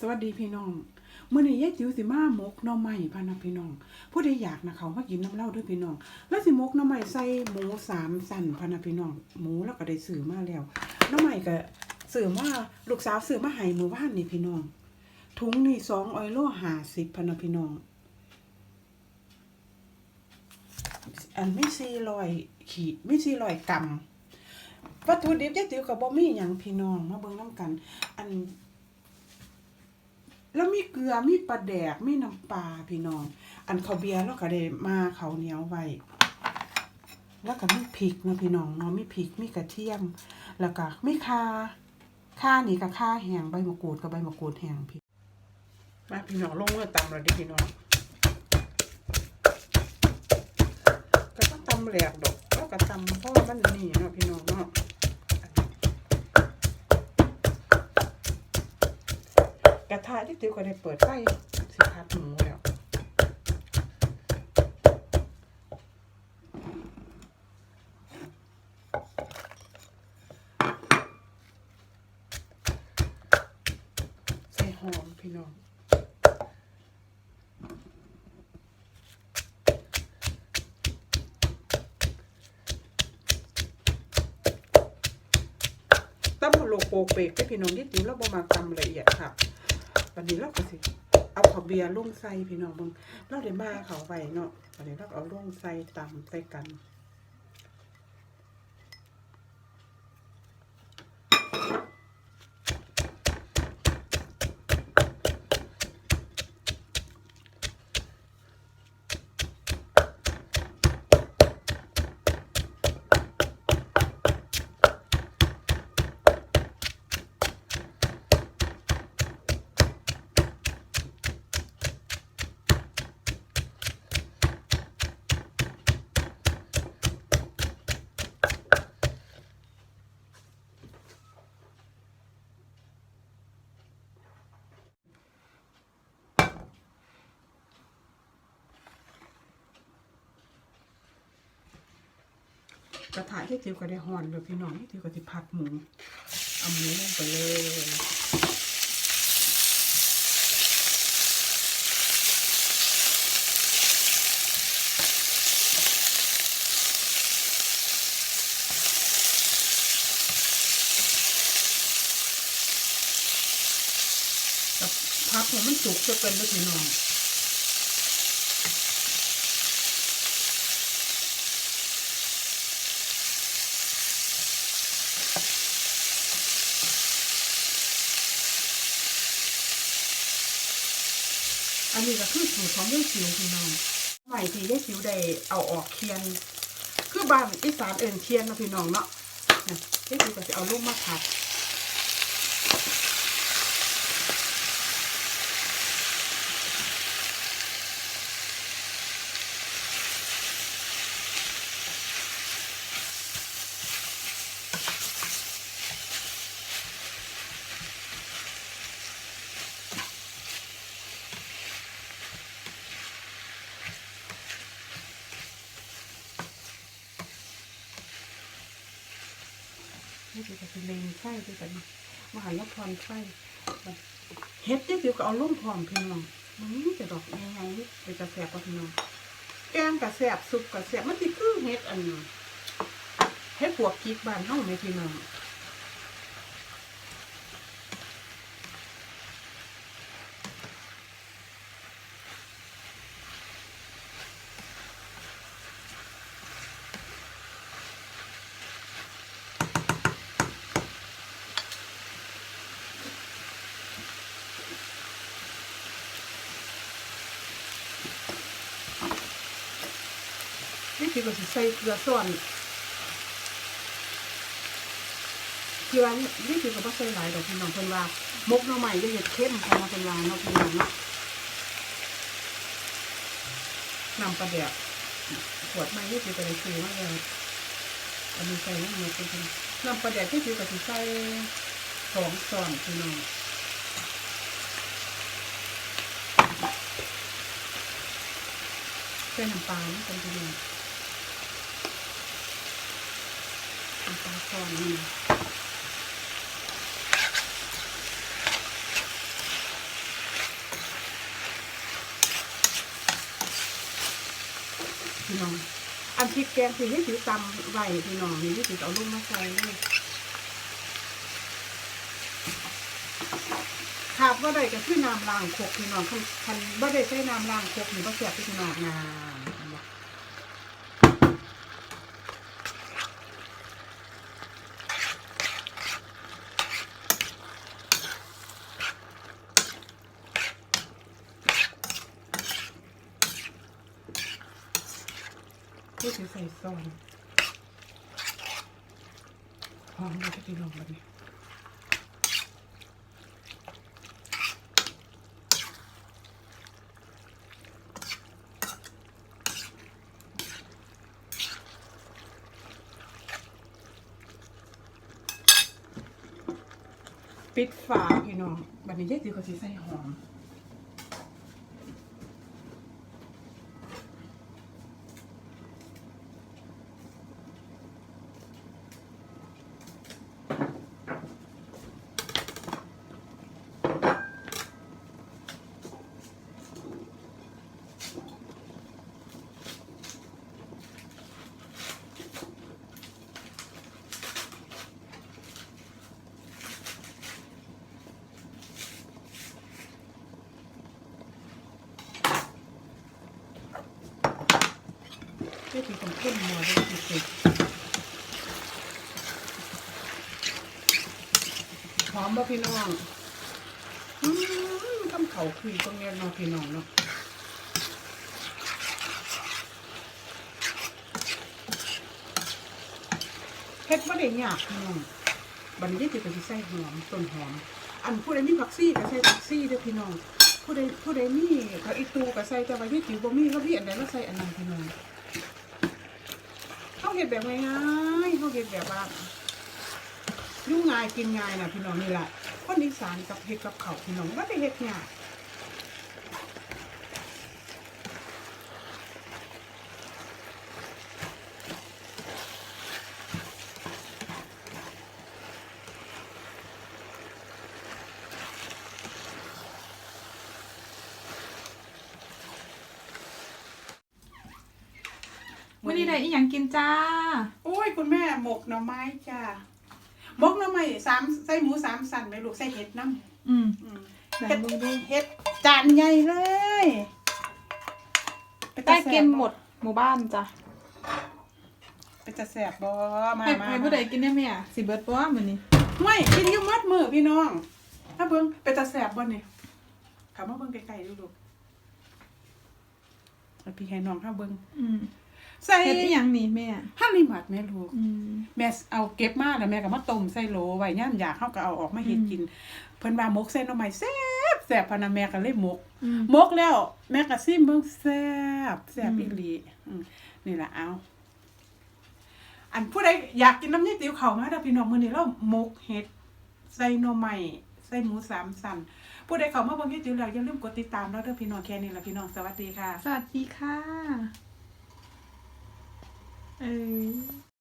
สวัสดีพี่น้องเมื้อนี้ยายจิ๋วสิมาหมกหน่อไม้พะนะพี่น้อง ผู้ใดอยากนะเขามากินน้ำเหล้าด้วยพี่น้อง แล้วสิหมกหน่อไม้ใส่หมูสามสั่นพะนะพี่น้อง หมูแล้วก็ได้ซื้อมาแล้วหน่อไม้ก็ซื้อมาลูกสาวซื้อมาให้มื้อวานนี่พี่น้องถุงนี่2องออยโล50พะนะพี่น้อง อันไม่400ขีดไม่400กรัมวัตถุดิบยายจิ๋วก็บ่มีหยังพี่น้องมาเบิ่งนํกัน อัน แล้วมีเกลือมีปลาแดกมีน้ำปลาพี่น้อง อันเขาเบียร์แล้วก็ได้มาเขาเหนียวไว้แล้วก็มีพริกนะพี่น้องเนาะมีพริกมีกระเทียม แล้วก็มีข่าข่านี่ก็ข่าแห้งใบมะกรูดกับใบมะกรูดแห้งพี่มาพี่น้องลงเมื่อตำแล้วดิพี่น้องก็ต้องตำแหลกดอกแล้วก็ตำเพราะว่ามันนี่เนาะพี่น้องเนาะ กระทะที่ติ๋วก็ได้เปิดไฟสิพัดหมูแล้วใส่หอมพี่น้องตำโลโปกเปกไปพี่น้องที่ติ๋วเราบ่มาตำละเอียดค่ะ วันนี้เราก็สิ เอาข้าวเบียร์ลงใส่พี่น้องเบิ่งเราได้มาเขาไว้เนาะวันนี้เราเอาลงใส่ตำใส่กัน กระถางที่ติ๋วก็ได้ห่อนเลยพี่น้องที่ติวก็สิผัดหมูเอาหมูลงไปเลยกับผัดให้มันสุกจะเป็นเลยพี่น้อง อันนี้ก็คือสูตรของยายสิวพี่น้องใหม่ที่ยายสิวได้เอาออกเคียน คือบ้านอีสานเอิ้นเคียนนะพี่น้องเนาะนะยายสิวก็จะเอาลูกมาผัด นี่คือจะเลงไฟด้วยกันมาหันแล้วพรไฟเฮ็ดที่สิวก็เอาล่มพร้อมพี่น้องมันนี่จะดอกยังไงเป็นกระแสบป่ะพี่น้องแกงกระแสบซุปกระแสบมันติคือเฮ็ดอันนี้เฮ็ดปวกกิ๊กบ้านเฮาไหมพี่น้อง นี่คือก็สิใส่เกลือส่วนเกลือนี่นี่คือก็บ่ใส่หลายดอกพี่น้องเพิ่นว่ามกหน่อใหม่จะเฮ็ดเข้มพราะว่าเพิ่นว่าเนาะพี่น้องเนาะนำปลาแดกขวดใหม่นี่คือก็ได้ซื้อมาแล้วอันนี้ใส่น้ำมันเป็นนำปลาแดกที่คือก็สิใส่สองช้อนพี่น้องใส่น้ำปลาเป็นพี่น้อง ตอนนี่น้อง อันพริกแกงที่ให้ถือตำไว้พี่น้องนี่ถือเอาลงมาใส่เลยขาบว่าได้ก็คือน้ำล้างคกพี่น้องคันคันว่าได้ใช้น้ำล้างคกนี่ก็เสียบพี่น้อง ถือใส่ซอนหอมเลยพี่น้องแบบนี้ปิดฝาพี่น้องบัดนี้ยายสิเขาสิใส่หอม ยายสิต้องเข้มหน่อยเลยสิสิหอมบ่พี่น้องทำเขาคุยตรงเนี้ยเนาะพี่น้องเนาะเฮ็ดบ่ได้ยากพี่น้องบัดนี้ยายสิก็สิใส่หอมต้นหอม อันผู้ใดมีผักซี่ก็ใส่ผักซี่เด้อพี่น้องผู้ใดผู้ใดมีผักอีตูก็ใส่แต่ว่าที่จิ๋วบ่มีก็มีอันใดก็ใส่อันนั้นพี่น้อง เขาเห็ดแบบง่ายๆเขาเห็ดแบบว่ายุ่งง่ายกินง่ายนะพี่น้องนี่แหละคนอีสานกับเห็ดกับเขาพี่น้องก็ได้เห็ดง่าย วันนี้ได้อีหยังกินจ้า โอ้ย คุณแม่หมกหน่อไม้จ้าหมกหน่อไม้สามใส่หมูสามสันไหมลูกใส่เห็ดน้ำอืมอืมแบ่เห็งดมึงดูเห็ดจานใหญ่เลยได้กินหมดหมู่บ้านจ้ะเป็นจะแสบบ่มาให้มาให้ผู้ใดกินได้ไหมอะสิเบิร์ดป้ว่ามือนี้ไม่กินอยุ่มัดมือพี่น้องถ้าเบิ่งเป็นจะแสบบ่เนี่ยขามาเบิ่งไกลๆดูลูกเอาพี่ให้น้องถ้าเบิ่งอืม ใส่เฮ็ดอีหยังนี่แม่ฮันนี่หมัดแม่ลูก อืม แม่เอาเก็บมาแล้วแม่ก็มาต้มใส่โหลไว้ย่ามอยากเขาก็เอาออกมาเฮ็ดกิน เพิ่นว่าหมกใส่หน่อไม้แซ่บแซ่บพะนะแม่ก็เลยหมกอืม หมกแล้ว แม่ก็ซิมเบิ่งแซ่บแซ่บอืมอีหลีอืมนี่ล่ะเอา อันผู้ใดอยากกินน้ำยายติ๋วเข้ามาเด้อพี่น้องมื้อนี้เราหมกเห็ดใส่หน่อไม้ใส่หมูสามสันผู้ใดเข้ามาเบิ่งยายติ๋วแล้วอย่าลืมกดติดตามเราเด้อพี่น้องแค่นี้ล่ะพี่น้องสวัสดีค่ะ สวัสดีค่ะ เออ